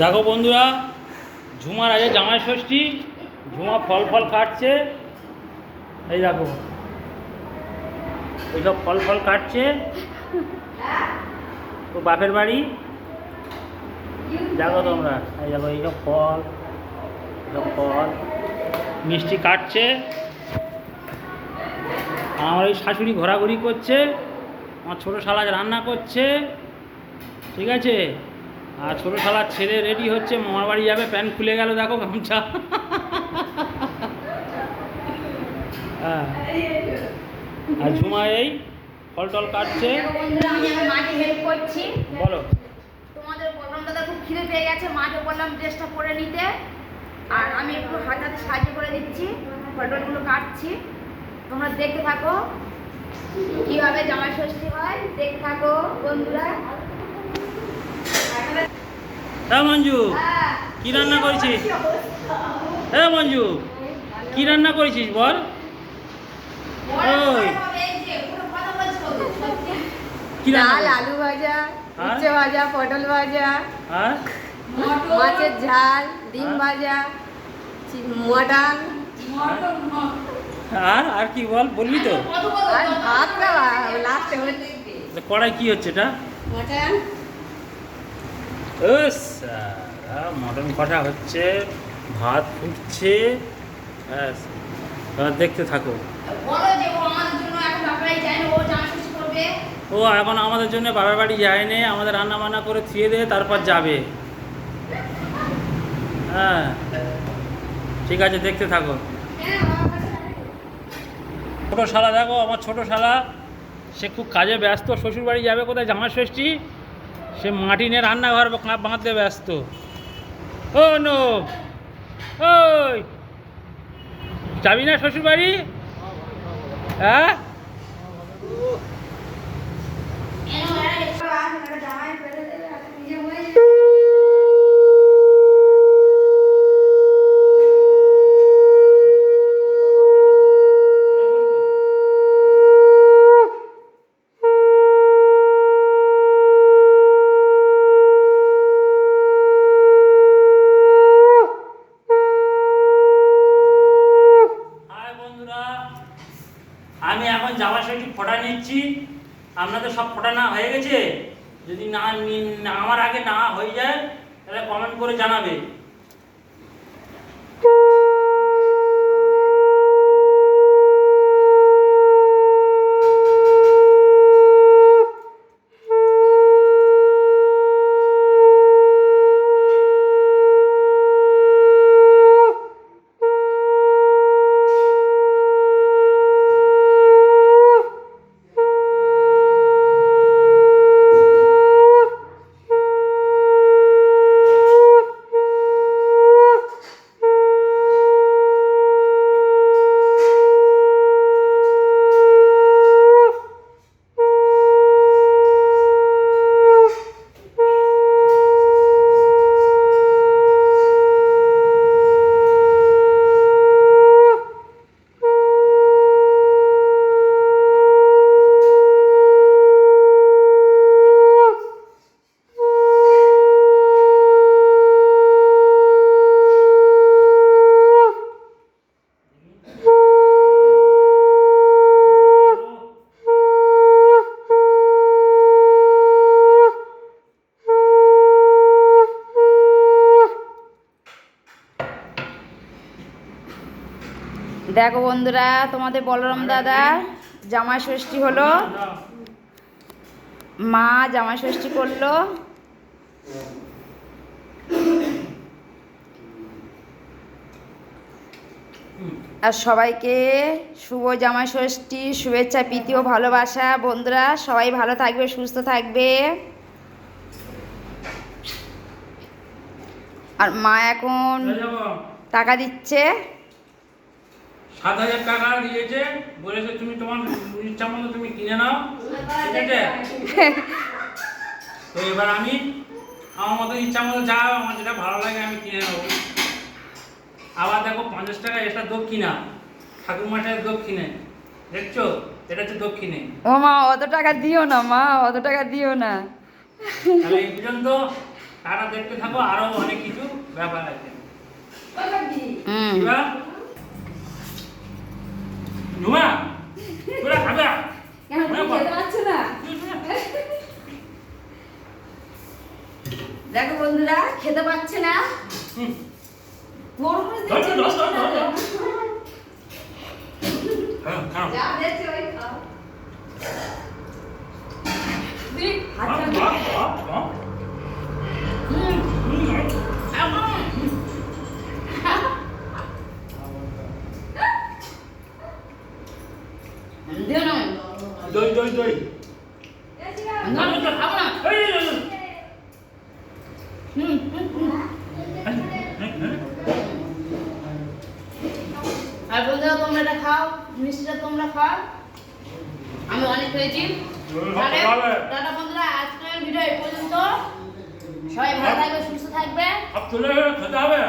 দেখো বন্ধুরা, ঝুমার আগে জামাই ষষ্ঠী, ঝুমা ফল ফল কাটছে। এই দেখো এইসব ফল ফল কাটছে। তো বাপের বাড়ি, দেখো তোমরা, এই দেখো এইসব ফল এইসব ফল, মিষ্টি কাটছে। আমার ওই শাশুড়ি ঘোরাঘুরি করছে, আমার ছোটো শালা রান্না করছে, ঠিক আছে? আর ছোটো শালার ছেলে রেডি হচ্ছে মামার বাড়ি যাবে প্যান্ট খুলে গেল দেখো গামছা। হ্যাঁ। আর ঝুমা এই ফল টল কাটছে। আমি মাকে হেল্প করছি। বলো। তোমাদের বললাম দাদা খুব খিদে পেয়ে গেছে মাকে বললাম ড্রেসটা পরে নিতে। আর আমি একটু হাত হাতে সাহায্য করে দিচ্ছি ফটোগুলো কাটছি। তোমরা দেখতে থাকো কীভাবে জামাই ষষ্ঠী হয় দেখতে থাকো বন্ধুরা। হ্যাঁ মঞ্জু। কি রান্না করেছিস? হ্যাঁ মঞ্জু কি রান্না করেছিস বল? ওই। ডাল আলু ভাজা আর? উচ্ছে ভাজা পটল ভাজা মাছের ঝাল ডিম ভাজা মটন আর? আর কি বল বলবি তো? আর ভাত লাস্টে কড়াই কি হচ্ছে এটা? মটন। ও সারা, মটন কষা হচ্ছে ভাত ফুটছে দেখতে থাকো। ও এখন আমাদের জন্য বাবার বাড়ি যায়নি আমাদের রান্না বান্না করে থুয়ে দিয়ে তারপর যাবে। হ্যাঁ ঠিক আছে দেখতে থাকো। ছোটো শালা দেখো আমার ছোটো শালা সে খুব কাজে ব্যস্ত শ্বশুর বাড়ি যাবে কোথায়? জামা ষষ্ঠী সে মাটি নিয়ে রান্নাঘর বাঁধতে ব্যস্ত। ও নো ওই। যাবি না শ্বশুরবাড়ি? হ্যাঁ? ফোটা নিচ্ছি। আপনাদের সব ফটা না হয়ে গেছে? যদি না আমার আগে না হয়ে যায়, তাহলে কমেন্ট করে জানাবে। দেখো বন্ধুরা তোমাদের বলরাম দাদা জামাই ষষ্ঠী হলো। মা জামাই ষষ্ঠী করল। আর সবাইকে শুভ জামাই ষষ্ঠী শুভেচ্ছা প্রীতি ও ভালোবাসা। বন্ধুরা সবাই ভালো থাকবে সুস্থ থাকবে। আর মা এখন টাকা দিচ্ছে। সাত হাজার টাকা দিয়েছে। বলেছে তুমি তোমার ইচ্ছা মতো তুমি কিনে নাও। ঠিক আছে? তো এবার আমি আমার মতো ইচ্ছা মতো যা আমার যেটা ভালো লাগে আমি কিনে নেব। আবার দেখো পঞ্চাশ টাকা এটা দক্ষিণা। ঠাকুরমাটার দক্ষিণে। দেখছ? এটা হচ্ছে দক্ষিণে। ও মা অত টাকা দিও না মা অত টাকা দিও না। তাহলে এই পর্যন্ত তারা দেখতে থাকো আরও অনেক কিছু ব্যাপার আছে। হুম। লাগছে না গরম করে দিচ্ছে হ্যাঁ খাও যা দেখছি ওই খাও আপনারা খাও মিষ্টিটা তোমরা খাও। আমি অনেক হয়েছি। দাদা বন্ধুরা আজকের ভিডিও এই পর্যন্ত। সবাই ভালো থাকবে সুস্থ থাকবে। খেতে হবে?